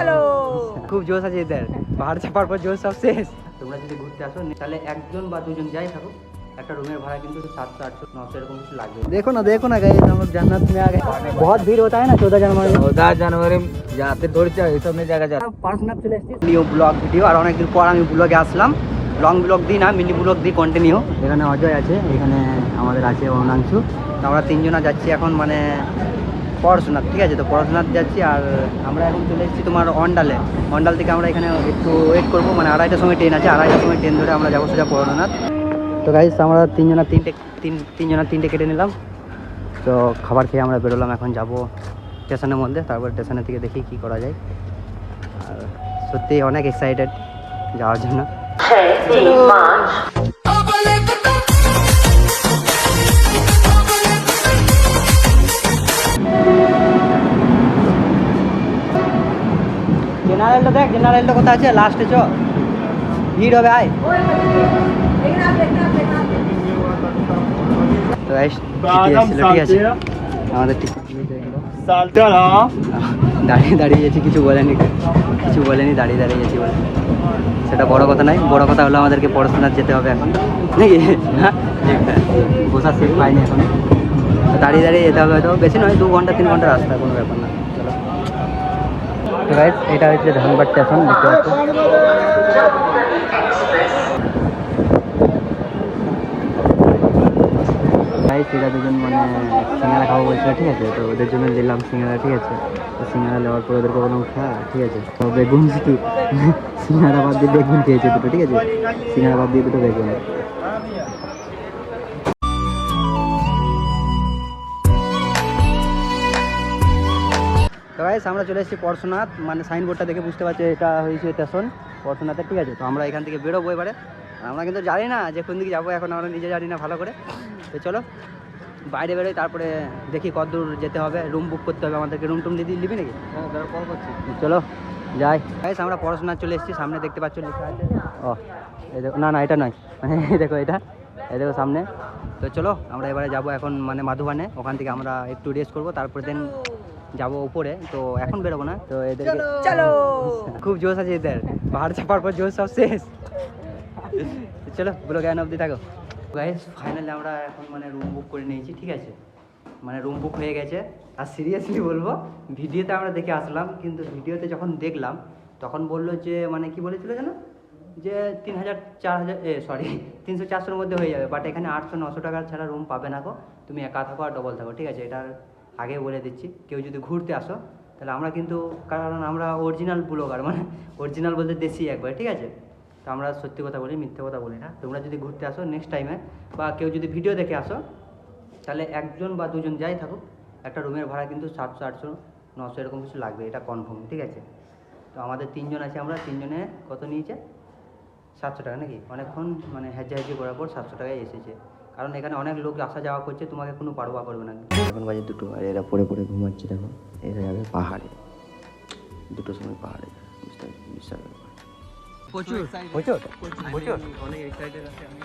চলো খুব জোশ আছে এদের পাহাড় চাপার পর জোশ সব শেষ তোমরা যদি ঘুরতে আসো তাহলে একজন বা দুজন যাই থাকো একটা রুমের ভাড়া কিন্তু সাতশো আটশো নশো এরকম কিছু লাগবে देखो ना देखो ना गए हम लोग जन्नत में आ गए बहुत भीड़ होता है ना चौदह जनवरी में চৌদহ জানুয়ারি যাতে ধরছে এইসব নিয়ে জায়গা যাবে পার্সোনাল চলে এসেছি নিউ ব্লগ ভিডিও আর অনেকদিন পর আমি ব্লগে আসলাম লং ব্লগ দিই না মিনি ব্লগ দিই কন্টিনিউ এখানে অজয় আছে এখানে আমাদের আছে অরুণাংশু তো আমরা তিনজনা যাচ্ছি এখন মানে পড়াশোনার ঠিক আছে? তো পড়াশোনার যাচ্ছি আর আমরা এখন চলে এসেছি তোমার অন্ডালে। অন্ডাল থেকে আমরা এখানে একটু ওয়েট করব মানে আড়াইটার সময় ট্রেন আছে আড়াইটার সময় ট্রেন ধরে আমরা যাব সোজা পড়াশোনাথ তো গাইস আমরা তিনজনা তিনটে তিন তিনজনা তিনটে কেটে নিলাম। তো খাবার খেয়ে আমরা বেরোলাম এখন যাব স্টেশনের মধ্যে তারপর স্টেশনের থেকে দেখি কি করা যায়। আর সত্যি অনেক এক্সাইটেড যাওয়ার জন্য। জেনারেলটা দেখ জেনারেলটা কোথায় আছে? লাস্টে চ। ভিড় হবে আয়। তো ঠিক আছে। আমাদের দাঁড়িয়ে দাঁড়িয়ে গেছি কিছু বলেনি। কিছু বলেনি দাঁড়িয়ে দাঁড়িয়ে গেছি বলে। সেটা বড় কথা নয়। বড় কথা হলো আমাদেরকে পড়াশোনার যেতে হবে এখন। নাকি? বসার সিট পাইনি এখন। তো দাঁড়িয়ে দাঁড়িয়ে যেতে হবে হয়তো। বেশি নয় দু ঘণ্টা তিন ঘণ্টা রাস্তা কোনো ব্যাপার তো গাইজ এটা হচ্ছে ধানবাদ স্টেশন দেখতে পাচ্ছ। গাইজ এরা দুজন মানে সিঙ্গারা খাব বলছিল, ঠিক আছে? তো ওদের জন্য নিলাম সিঙ্গারা, ঠিক আছে? তো সিঙ্গারা নেওয়ার পর ওদেরকে বললাম, খা, ঠিক আছে? তো বেগুন সিঙ্গারা বাদ দিয়ে বেগুন খেয়েছে দুটো, ঠিক আছে? সিঙ্গারা বাদ দিয়ে দুটো বেগুন। গাইস আমরা চলে এসেছি পড়শোনাথ মানে সাইনবোর্ডটা দেখে বুঝতে পারছি এটা হয়েছে স্টেশন পড়শোনাথের ঠিক আছে? তো আমরা এখান থেকে বেরোবো এবারে। আমরা কিন্তু জানি না যে কোন দিকে যাব এখন আমরা নিজে জানি না ভালো করে। তো চলো বাইরে বেরোই তারপরে দেখি কতদূর যেতে হবে। রুম বুক করতে হবে আমাদেরকে। রুম টুম দিদি নিবি নাকি? কল করছি। চলো যাই। গাইস আমরা পড়াশোনা চলে এসেছি। সামনে দেখতে পাচ্ছ লেখা আছে। ও এই দেখো না না এটা নয়। মানে এই দেখো এটা। এই দেখো সামনে। তো চলো আমরা এবারে যাব এখন মানে মাধুবানে। ওখান থেকে আমরা একটু রেস্ট করব তারপরে দেন যাব উপরে তো এখন বেরোবো না তো এদের চলো! খুব জোশ আছে এদের পাহাড় চাপার পর জোশ সব শেষ। চলো বলো জ্ঞান অবধি থাকো। গাইস ফাইনালি আমরা এখন মানে রুম বুক করে নিয়েছি ঠিক আছে? মানে রুম বুক হয়ে গেছে। আর সিরিয়াসলি বলব ভিডিওতে আমরা দেখে আসলাম কিন্তু ভিডিওতে যখন দেখলাম তখন বলল যে মানে কি বলেছিল যেন? যে তিন হাজার চার হাজার এ সরি তিনশো চারশোর মধ্যে হয়ে যাবে বাট এখানে আটশো নশো টাকা ছাড়া রুম পাবে না গো। তুমি একা থাকো আর ডবল থাকো ঠিক আছে? এটার আগে বলে দিচ্ছি, কেউ যদি ঘুরতে আসো, তাহলে আমরা কিন্তু, কারণ আমরা অরিজিনাল ব্লগার মানে অরিজিনাল বলতে দেশি একবার, ঠিক আছে? তো আমরা সত্যি কথা বলি, মিথ্যে কথা বলি না। তোমরা যদি ঘুরতে আসো নেক্সট টাইমে বা কেউ যদি ভিডিও দেখে আসো, তাহলে একজন বা দুজন যাই থাকুক, একটা রুমের ভাড়া কিন্তু সাতশো, আটশো, নশো এরকম কিছু লাগবে, এটা কনফার্ম ঠিক আছে? তো আমাদের তিনজন আছে আমরা, তিনজনে কত নিয়েছে? সাতশো টাকা নাকি? অনেকক্ষণ মানে হেঁচে হেঁচে করার পর সাতশো টাকায় এসেছে। কারণ এখানে অনেক লোক আসা যাওয়া করছে তোমাকে কোনো পারোয়া করবে না। এখন বাজে দুটো আর এরা পড়ে পড়ে ঘুমাচ্ছে দেখো। এরা যাবে পাহাড়ে। দুটো সময় পাহাড়ে বুঝতে বিশাল প্রচুর। প্রচুর? প্রচুর। অনেক এক্সাইটেড আছে আমি।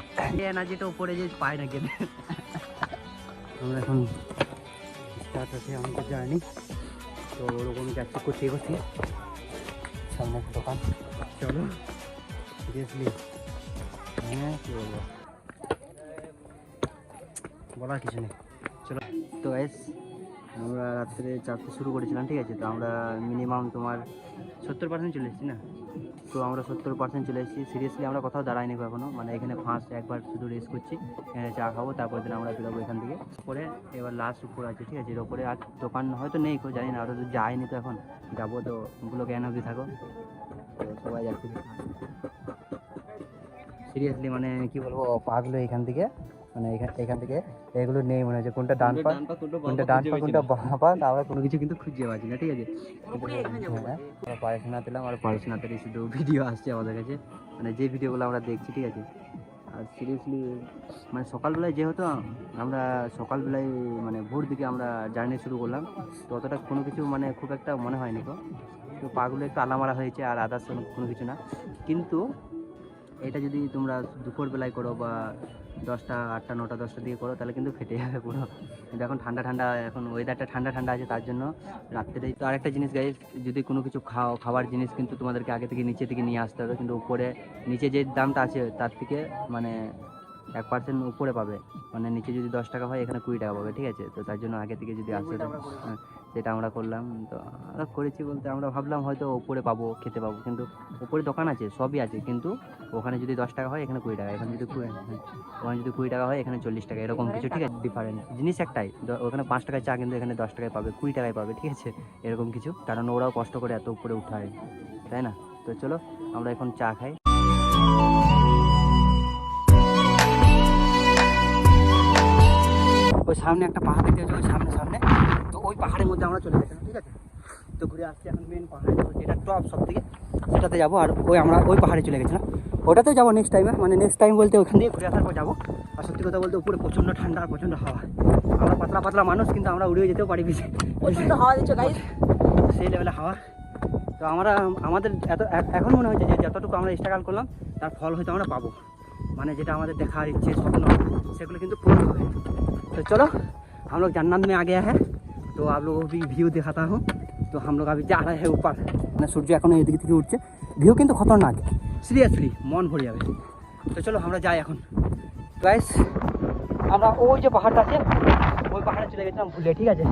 এনার্জিটা উপরে যে পায় না কেন আমরা এখন স্টার্ট আছে আমাদের জার্নি তো ওরকম যাচ্ছি করতে করতে সামনে দোকান। চলো। সিরিয়াসলি হ্যাঁ কী বলব? বলার কিছু নেই। চলো। তো গাইস আমরা রাত্রে চারটে শুরু করেছিলাম, ঠিক আছে? তো আমরা মিনিমাম তোমার সত্তর পার্সেন্ট চলে এসেছি না? তো আমরা সত্তর পার্সেন্ট চলে এসেছি। সিরিয়াসলি আমরা কোথাও দাঁড়াইনি এখনও মানে এখানে ফার্স্ট একবার শুধু রেস্ট করছি। এখানে চা খাব তারপর দিন আমরা বেরোবো এখান থেকে। পরে এবার লাস্ট উপর আছে, ঠিক আছে? এর ওপরে আর দোকান হয়তো নেই, কেউ জানি না। ওটা তো যায়নি তো এখন। যাব তো ওগুলো জ্ঞান অবধি থাকো। তো সবাই যাচ্ছে। সিরিয়াসলি মানে কি বলব, পাগলো এখান থেকে। মানে এখান এখান থেকে এগুলো নেই মনে হচ্ছে। কোনটা ডান পা? কোনটা ডান পা কোনটা বাঁ পা? আমরা কোনো কিছু কিন্তু খুঁজে পাচ্ছি না ঠিক আছে? হ্যাঁ আমরা পড়াশোনা দিলাম আর পড়াশোনাতে শুধু ভিডিও আসছে আমাদের কাছে। মানে যে ভিডিওগুলো আমরা দেখছি ঠিক আছে? আর সিরিয়াসলি মানে সকালবেলায় যেহেতু আমরা সকালবেলায় মানে ভোর দিকে আমরা জার্নি শুরু করলাম তো অতটা কোনো কিছু মানে খুব একটা মনে হয়নি তো তো পাগুলো একটু আলামারা হয়েছে আর আদার্স কোনো কিছু না। কিন্তু এটা যদি তোমরা দুপুর বেলায় করো বা দশটা আটটা নটা দশটা দিয়ে করো তাহলে কিন্তু ফেটে যাবে পুরো। কিন্তু এখন ঠান্ডা ঠান্ডা এখন ওয়েদারটা ঠান্ডা ঠান্ডা আছে তার জন্য রাত্রেই তো আরেকটা জিনিস গাই যদি কোনো কিছু খাও খাবার জিনিস কিন্তু তোমাদেরকে আগে থেকে নিচে থেকে নিয়ে আসতে হবে কিন্তু উপরে নিচে যে দামটা আছে তার থেকে মানে এক পার্সেন্ট উপরে পাবে। মানে নিচে যদি দশ টাকা হয় এখানে কুড়ি টাকা পাবে ঠিক আছে? তো তার জন্য আগে থেকে যদি আসে তো- হ্যাঁ, সেটা আমরা করলাম, তো আমরা করেছি বলতে আমরা ভাবলাম হয়তো উপরে পাবো, খেতে পাবো, কিন্তু উপরে দোকান আছে, সবই আছে, কিন্তু ওখানে যদি দশ টাকা হয়, এখানে কুড়ি টাকা, এখানে যদি ওখানে যদি কুড়ি টাকা হয়, এখানে চল্লিশ টাকা, এরকম কিছু, ঠিক আছে? ডিফারেন্ট জিনিস একটাই ওখানে পাঁচ টাকায় চা কিন্তু এখানে দশ টাকায় পাবে, কুড়ি টাকায় পাবে, ঠিক আছে? এরকম কিছু, কারণ ওরাও কষ্ট করে এত উপরে উঠায় তাই না? তো চলো, আমরা এখন চা খাই। ওই সামনে একটা পাহাড় দেখতে ওই সামনে সামনে। ওই পাহাড়ের মধ্যে আমরা চলে গেছিলাম ঠিক আছে তো ঘুরে আসছি এখন মেন পাহাড়ে যাবো, যেটা টপ সব থেকে সেটাতে যাবো আর ওই আমরা ওই পাহাড়ে চলে গেছিলাম ওটাতেও যাবো নেক্সট টাইমে মানে নেক্সট টাইম বলতে ওখান দিয়ে ঘুরে আসার পর যাবো আর সত্যি কথা বলতে উপরে প্রচণ্ড ঠান্ডা আর প্রচণ্ড হাওয়া আমরা পাতলা পাতলা মানুষ কিন্তু আমরা উড়ে যেতেও পারি বেশি প্রচন্ড হাওয়া দিচ্ছে গাইস সেই লেভেলে হাওয়া তো আমরা আমাদের এত এ- এখন মনে হচ্ছে যে যতটুকু আমরা স্ট্রাগল করলাম তার ফল হয়তো আমরা পাবো মানে যেটা আমাদের দেখার ইচ্ছে স্বপ্ন সেগুলো কিন্তু পূর্ণ হবে तो चलो हम लोग जन्नत में आ गया है तो आप लोगों को भी व्यू दिखाता हूँ तो हम लोग अभी जा रहे हैं ऊपर মানে সূর্য এখনো এদিকে থেকে উঠছে ভিউ কিন্তু খতরনাক সিরিয়াসলি মন ভরে যাবে তো চলো আমরা যাই এখন গাইস আমরা ওই যে পাহাড়টা আছে ওই পাহাড়ে চলে গেছিলাম ভুলে ঠিক আছে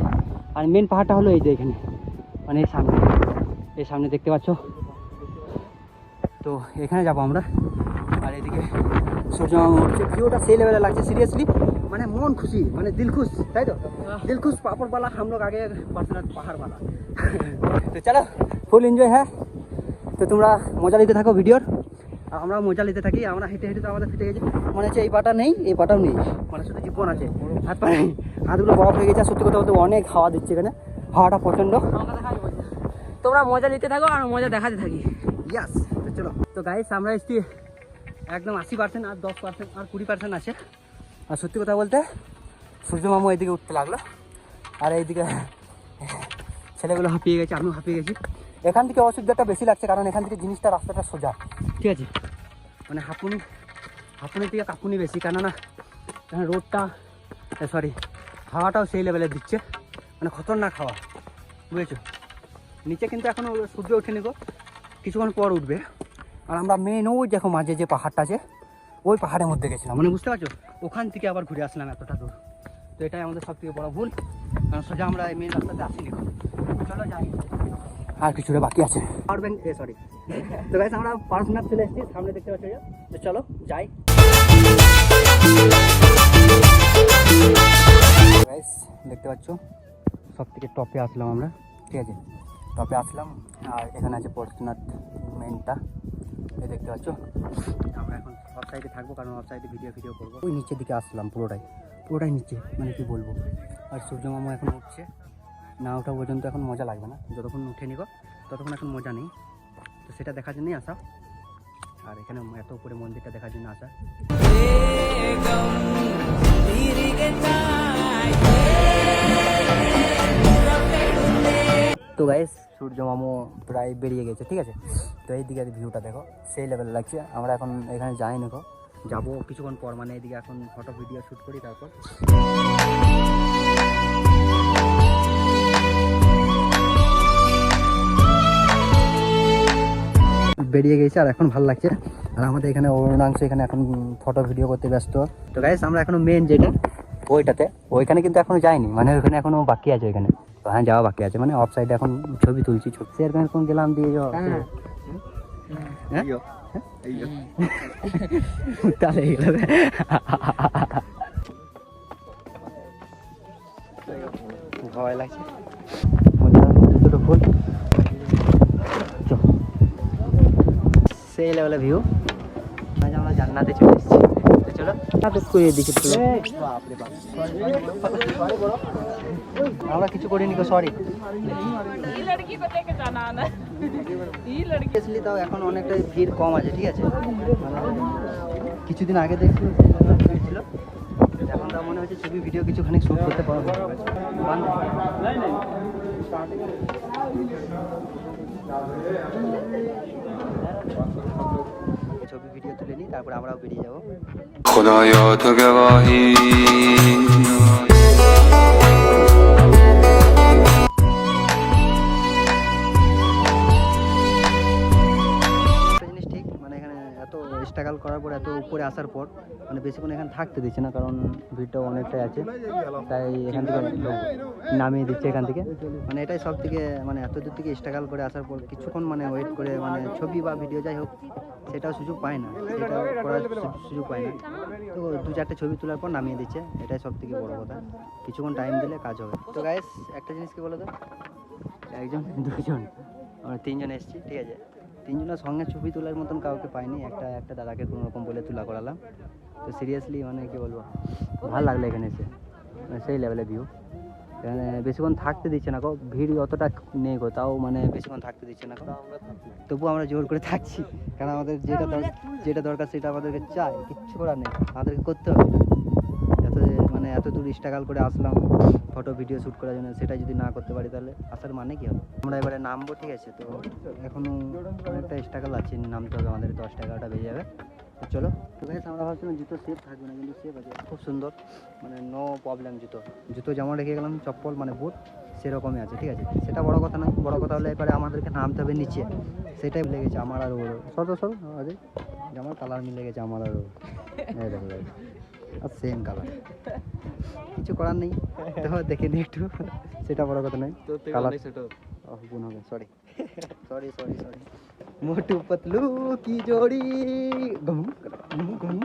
আর মেন পাহাড়টা হলো এই যে এখানে মানে এই সামনে এই সামনে দেখতে পাচ্ছ তো এখানে যাবো আমরা আর এদিকে সূর্য মামা উঠছে ভিউটা সেই লেভেলে লাগছে সিরিয়াসলি মানে মন খুশি মানে দিল খুশ তাই তো? দিল খুশ পাপড়ওয়ালা হাম লোক আগে পাহাড় বালা। তো চলো ফুল এনজয় হ্যাঁ? তো তোমরা মজা নিতে থাকো ভিডিওর। আমরা মজা নিতে থাকি আমরা হেঁটে হেঁটে তো আমাদের ফেটে গেছি। মনে হচ্ছে এই পাটা নেই এই পাটাও নেই। মানে শুধু জীবন আছে। হাত পা নেই হাতগুলো বরফ হয়ে গেছে সত্যি কথা বলতে অনেক হাওয়া দিচ্ছে এখানে। হাওয়াটা প্রচণ্ড। তোমরা মজা নিতে থাকো আর মজা দেখাতে থাকি। ইয়াস তো চলো। তো গাইস আমরা এসছি একদম আশি পার্সেন্ট আর দশ পার্সেন্ট আর কুড়ি পার্সেন্ট আছে। আর সত্যি কথা বলতে সূর্য মামু এইদিকে উঠতে লাগল, আর এইদিকে ছেলেগুলো হাঁপিয়ে গেছে, আমিও হাঁপিয়ে গেছি। এখান থেকে অসুবিধাটা বেশি লাগছে, কারণ এখান থেকে জিনিসটা রাস্তাটা সোজা। ঠিক আছে? মানে হাঁপুনি, হাঁপুনির থেকে কাঁপুনি বেশি, কেননা এখানে রোডটা সরি হাওয়াটাও সেই লেভেলের দিচ্ছে। মানে খতরনাক হাওয়া, বুঝেছ? নিচে কিন্তু এখনও সূর্য ওঠেনি গো, কিছুক্ষণ পর উঠবে। আর আমরা মেন ওই দেখো মাঝে যে পাহাড়টা আছে ওই পাহাড়ের মধ্যে গেছিলাম। মানে বুঝতে পারছ? ওখান থেকে আবার ঘুরে আসলাম এতটা দূর। তো এটাই আমাদের সব থেকে বড় ভুল। কারণ সোজা আমরা এই মেন রাস্তাতে আসিনি। চলো যাই। আর কিছুটা বাকি আছে। পাওয়ার ব্যাংক এ সরি তো গাইস আমরা পার্সোনাল চলে এসেছি সামনে দেখতে পাচ্ছ। তো চলো যাই। গাইস দেখতে পাচ্ছ? সব থেকে টপে আসলাম আমরা। ঠিক আছে? টপে আসলাম আর এখানে আছে পরশুনাথ মেনটা এই দেখতে পাচ্ছ? আমরা এখন অফ সাইডে থাকব কারণ অফ সাইডে ভিডিও ভিডিও করব। ওই নিচের দিকে আসলাম পুরোটাই। পুরোটাই নিচে মানে কি বলব? আর সূর্য মামা এখন উঠছে। না ওঠা পর্যন্ত এখন মজা লাগবে না। যতক্ষণ উঠে নিব ততক্ষণ এখন মজা নেই। তো সেটা দেখার জন্যই আসা। আর এখানে এত উপরে মন্দিরটা দেখার জন্য আসা। তো গাইস সূর্য মামু প্রায় বেরিয়ে গেছে, ঠিক আছে? তো এই দিকে ভিউটা দেখো, সেই লেভেল লাগছে। আমরা এখন এখানে যাই দেখো যাব কিছুক্ষণ পর মানে এইদিকে এখন ফটো ভিডিও শ্যুট করি, তারপর। বেরিয়ে গেছে, আর এখন ভালো লাগছে। আর আমাদের এখানে অরুণাংশ এখানে এখন ফটো ভিডিও করতে ব্যস্ত। তো গাইস আমরা এখনও মেন যেটা, ওইটাতে। ওইখানে কিন্তু এখনও যাইনি মানে ওইখানে এখনও বাকি আছে ওইখানে। হ্যাঁ যাওয়া বাকি আছে মানে অফ সাইডে এখন ছবি তুলছি ছবি সেরকম এখন গেলাম দিয়ে হ্যাঁ তাহলে গেল ভয় লাগছে দুটো ফুল সেই লেভেলের ভিউ আমরা জান্নাতে চলে এসেছি চলো দিকে আমরা কিছু করিনি গো সরি তাও এখন অনেকটা ভিড় কম আছে ঠিক আছে? কিছুদিন আগে দেখছিল ছিল এখন তো মনে হচ্ছে ছবি ভিডিও কিছুখানি শ্যুট করতে পারব। ছবি ভিডিও তুলে নিই তারপর আমরাও বেরিয়ে যাব। স্ট্রাগল করার পর, এত উপরে আসার পর মানে বেশিক্ষণ এখানে থাকতে দিচ্ছে না, কারণ ভিড়টাও অনেকটাই আছে। তাই এখান থেকে নামিয়ে দিচ্ছে এখান থেকে। মানে এটাই সব থেকে মানে এত দূর থেকে স্ট্রাগল করে আসার পর কিছুক্ষণ মানে ওয়েট করে মানে ছবি বা ভিডিও যাই হোক, সেটাও সুযোগ পায় না। সেটা করার সুযোগ পায় না। তো দু চারটে ছবি তোলার পর নামিয়ে দিচ্ছে, এটাই সব থেকে বড় কথা। কিছুক্ষণ টাইম দিলে কাজ হবে। তো গাইস একটা জিনিস কি বলো তো একজন, দুজন, আমরা তিনজন এসেছি, ঠিক আছে? তিনজনের সঙ্গে ছবি তোলার মতন কাউকে পাইনি, একটা একটা দাদাকে কোনো রকম বলে তোলা করালাম। তো সিরিয়াসলি মানে কি বলব, ভালো লাগল এখানে এসে। মানে সেই লেভেলের ভিউ এখানে বেশিক্ষণ থাকতে দিচ্ছে না গো, ভিড় অতটা নেই গো, তাও মানে বেশিক্ষণ থাকতে দিচ্ছে না। তবু আমরা জোর করে থাকছি, কারণ আমাদের যেটা যেটা দরকার সেটা আমাদেরকে চাই, কিচ্ছু করার নেই, আমাদেরকে করতে হবে। এত দূর স্ট্রাগল করে আসলাম ফটো ভিডিও শ্যুট করার জন্য সেটা যদি না করতে পারি তাহলে আসার মানে কি হবে? আমরা এবারে নামবো, ঠিক আছে? তো এখনও অনেকটা স্ট্রাগল আছে, নামতে হবে আমাদের দশটা এগারোটা বেজে যাবে। তো চলো। তো আমরা ভাবছিলাম জুতো সেফ থাকবে না, কিন্তু সেফ আছে। খুব সুন্দর মানে নো প্রবলেম জুতো। জুতো যেমন রেখে গেলাম, চপ্পল মানে বুট সেরকমই আছে, ঠিক আছে? সেটা বড় কথা নয় বড় কথা হলে এবারে আমাদেরকে নামতে হবে নিচে। সেটাই লেগেছে আমার আর ওর সর সর আরে আমার কালার মিলে গেছে, আমার আর ওর দেখো আর সেম কালার কিছু করার নেই তো দেখে নিই একটু সেটা বড় কথা নয় কালার ওহ গুণ হবে sorry sorry sorry sorry Motu Patlu কি জোড়ি ঘুম ঘুম ঘুম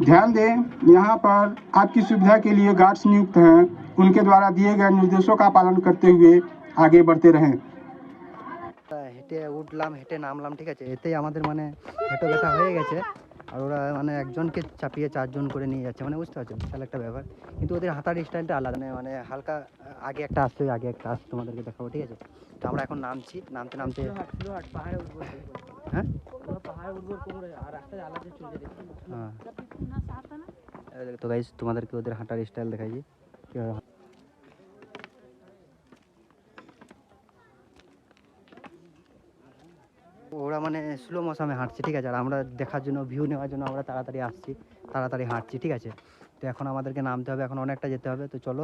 ध्यान दें यहाँ पर आपकी सुविधा के लिए गार्ड्स नियुक्त हैं उनके द्वारा दिए गए निर्देशों का पालन करते हुए आगे बढ़ते रहें তা হেঁটে উঠলাম হেঁটে নামলাম ঠিক আছে এতেই আমাদের মানে হেঁটো ব্যথা হয়ে গেছে আর ওরা মানে একজনকে চাপিয়ে চারজন করে নিয়ে যাচ্ছে মানে বুঝতে পারছ? বিশাল একটা ব্যাপার। কিন্তু ওদের হাতার স্টাইলটা আলাদা মানে মানে হালকা আগে একটা আসছে আগে একটা আসছে তোমাদেরকে দেখাবো ঠিক আছে? তো আমরা এখন নামছি নামতে নামতে হ্যাঁ? হ্যাঁ। তো গাইজ তোমাদেরকে ওদের হাঁটার স্টাইল দেখাই কীভাবে ওরা মানে স্লো মশামে হাঁটছে ঠিক আছে? আর আমরা দেখার জন্য ভিউ নেওয়ার জন্য আমরা তাড়াতাড়ি আসছি তাড়াতাড়ি হাঁটছি ঠিক আছে? তো এখন আমাদেরকে নামতে হবে এখন অনেকটা যেতে হবে তো চলো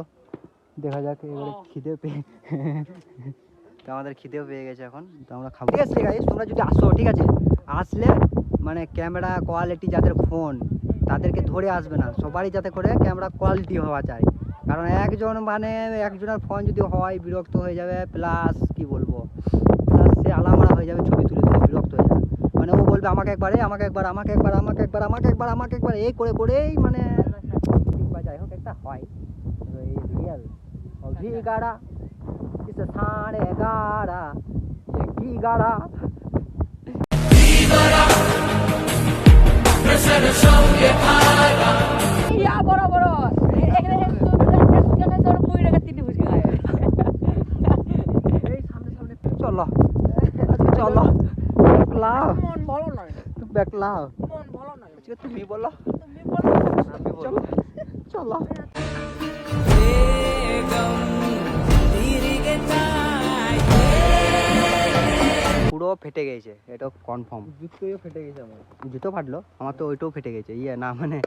দেখা যাক এবারে খিদে পেয়ে তো আমাদের খিদেও পেয়ে গেছে এখন তো আমরা খাব। ঠিক আছে গাইস তোমরা যদি আসো ঠিক আছে? আসলে মানে ক্যামেরা কোয়ালিটি যাদের ফোন তাদেরকে ধরে আসবে না। সবারই যাতে করে ক্যামেরা কোয়ালিটি হওয়া চাই কারণ একজন মানে একজনের ফোন যদি হয় বিরক্ত হয়ে যাবে প্লাস কি বলব? প্লাস সে আলামারা হয়ে যাবে ছবি তুলে বিরক্ত হয়ে যাবে মানে ও বলবে আমাকে একবার আমাকে একবার আমাকে একবার আমাকে একবার আমাকে একবার আমাকে একবার এই করে করেই মানে যাই হোক একটা হয়। চল ভিগাড়া গাড়া? গাড়া বড় বড়। চলো। চলো। ব্যাকলাও মন ভালো নয় ব্যাকলাও মন ভালো নয় তুমি বলো। তুমি বলো। চলো। চলো। পুরো ফেটে গেছে এটা কনফার্ম জুতোও ফেটে গেছে আমার। জুতো ফাটলো? আমার তো ওইটাও ফেটে গেছে। ইয়ে না মানে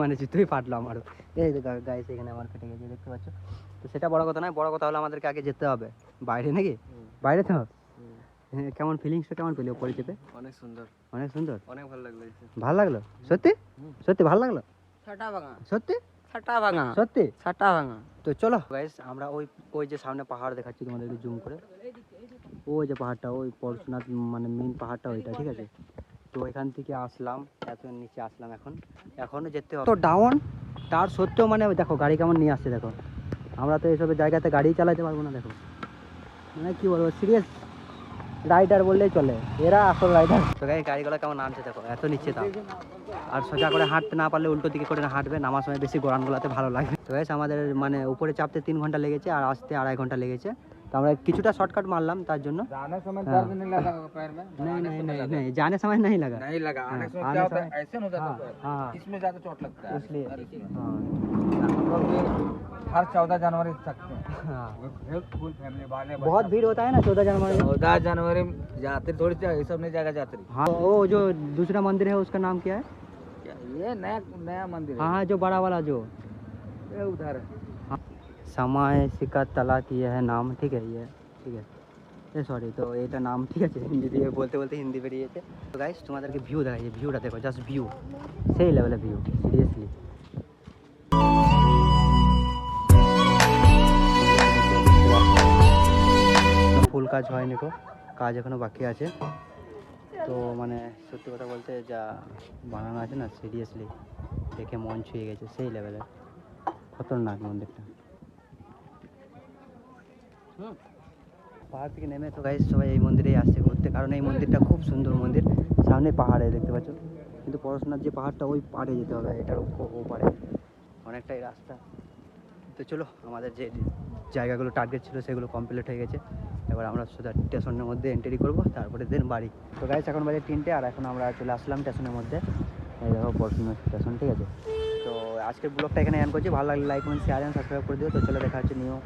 মানে জুতোই ফাটলো আমারও। এই গাইস এখানে আমার ফেটে গেছে দেখতে পাচ্ছ? তো সেটা বড় কথা নয় বড় কথা হলো আমাদেরকে আগে যেতে হবে। বাইরে নাকি? বাইরে তো? হ্যাঁ, কেমন ফিলিংসটা কেমন পেলি চেপে? অনেক সুন্দর। অনেক সুন্দর? অনেক ভালো লাগল। ভালো লাগল? সত্যি? সত্যি ভালো লাগল? ছাটা ভাঙা। সত্যি? ছাটা ভাঙা। সত্যি? ছাটা ভাঙা। তো চলো। গাইস আমরা ওই ওই যে সামনে পাহাড় দেখাচ্ছি তোমাদেরকে জুম করে। ওই যে পাহাড়টা ওই পরশুনাথ মানে মেন পাহাড়টা ওইটা ঠিক আছে? তো এখান থেকে আসলাম এত নিচে আসলাম এখন। এখনও যেতে হবে। তো ডাউন তার সত্ত্বেও মানে দেখো গাড়ি কেমন নিয়ে আসছে দেখো। আমরা তো এইসব জায়গাতে গাড়ি চালাতে পারব না দেখো। মানে কি বলব সিরিয়াস রাইডার বললেই চলে এরা আসল রাইডার তো গাড়ি গাড়িগুলো কেমন নামছে দেখো এত নিচে দাও আর সোজা করে হাঁটতে না পারলে উল্টো দিকে করে হাঁটবে নামার সময় বেশি গোড়ানগুলোতে ভালো লাগবে তো গাইস আমাদের মানে উপরে চাপতে তিন ঘন্টা লেগেছে আর আসতে আড়াই ঘন্টা লেগেছে তো আমরা কিছুটা শর্টকাট মারলাম তার জন্য जाने समय हाँ। दर्द नहीं लगा पैर में नहीं नहीं नहीं नहीं जाने समय नहीं लगा नहीं लगा आने हाँ, समय आने क्या होता है समय- ऐसे हो जाता हाँ है पैर। हाँ इसमें ज्यादा चोट लगता है इसलिए और इसमें। हाँ। আমরা लगभग ये हर चौदह जनवरी तक में हाँ फुल फैमिली वाले बहुत भीड़ होता है ना चौदह जनवरी में चौदह जनवरी में यात्री थोड़ी सी ये सब नहीं जाएगा यात्री हाँ वो जो दूसरा मंदिर है उसका नाम क्या है ये नया नया मंदिर हाँ हाँ जो बड़ा वाला जो ये उधर है সময় শিকার তালা কি है নাম ঠিক है ये ঠিক আছে এ সরি তো এটা নাম ঠিক আছে হিন্দি দিয়ে বলতে বলতে হিন্দি বেরিয়েছে তো গাইস তোমাদেরকে ভিউ দেখাই ভিউটা দেখো জাস্ট ভিউ সেই লেভেলের ভিউ সিরিয়াসলি ফুল কাজ হয়নি কো কাজ এখনও বাকি আছে। তো মানে সত্যি কথা বলতে যা বানানো আছে না সিরিয়াসলি দেখে মন ছুঁয়ে গেছে সেই লেভেলের খতরনাক মন্দিরটা। পাহাড় থেকে নেমে তো গাইস সবাই এই মন্দিরেই আসছে ঘুরতে কারণ এই মন্দিরটা খুব সুন্দর মন্দির। সামনে পাহাড়ে দেখতে পাচ্ছ? কিন্তু পড়াশোনার যে পাহাড়টা ওই পাড়ে যেতে হবে এটার ও- পাড়ে। অনেকটাই রাস্তা। তো চলো আমাদের যে জায়গাগুলো টার্গেট ছিল সেগুলো কমপ্লিট হয়ে গেছে। এবার আমরা সোজা স্টেশনের মধ্যে এন্ট্রি করব, তারপরে দেন বাড়ি। তো গাইস এখন বাজে তিনটে, আর এখন আমরা চলে আসলাম স্টেশনের মধ্যে। এই দেখো পড়াশোনা স্টেশন, ঠিক আছে? তো আজকের ব্লগটা এখানে এন্ড করছি। ভালো লাগলে লাইক কমেন্ট শেয়ার সাবস্ক্রাইব করে দিও। তো চলো দেখা হচ্ছে নিউ